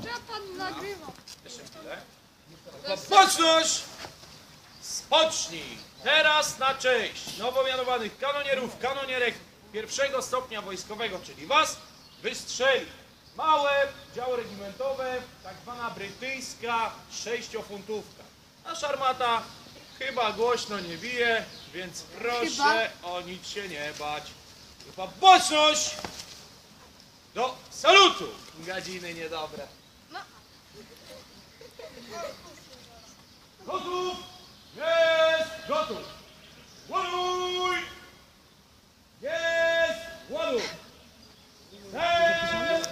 Ja pan nagrywa. Jeszcze chwilę. Spocznij! Teraz na cześć nowo mianowanych kanonierów, kanonierek pierwszego stopnia wojskowego, czyli was, wystrzeli małe działo regimentowe, tak zwana brytyjska sześciofuntówka. Nasza armata chyba głośno nie bije, więc proszę o nic się nie bać. Chyba baczność! Do salutu! Gadziny niedobre. Gotów! Jest gotów! Ładuj! Jest ładuj! Jest!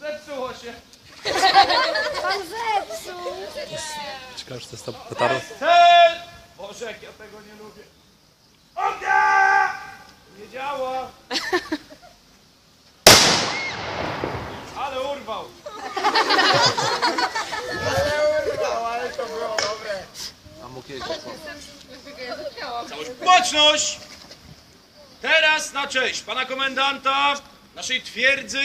Zepsuło się! Pan zepsuł. Ciekawe, czy to jest ta petarda? Cel! Boże, jak ja tego nie lubię. Ognia! Nie działa! Ale urwał! A mógł jeździć. Całość baczność! Teraz na cześć pana komendanta, naszej twierdzy,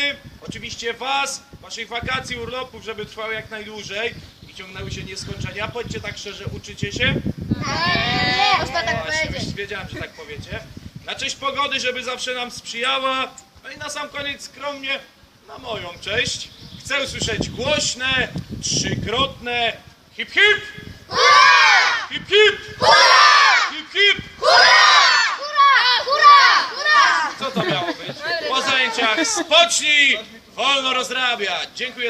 oczywiście was, waszych wakacji, urlopów, żeby trwały jak najdłużej i ciągnęły się nieskończenia. Powiedzcie tak szczerze, uczycie się? Nie, można tak powiedzieć. wiedziałem, że tak powiecie. Na cześć pogody, żeby zawsze nam sprzyjała. No i na sam koniec skromnie, na moją cześć. Chcę usłyszeć głośne, trzykrotne hip hip! Hip hip! Hip hip! Hurra! Hurra! Co to miało być? Po zajęciach spocznij, wolno rozrabiać. Dziękuję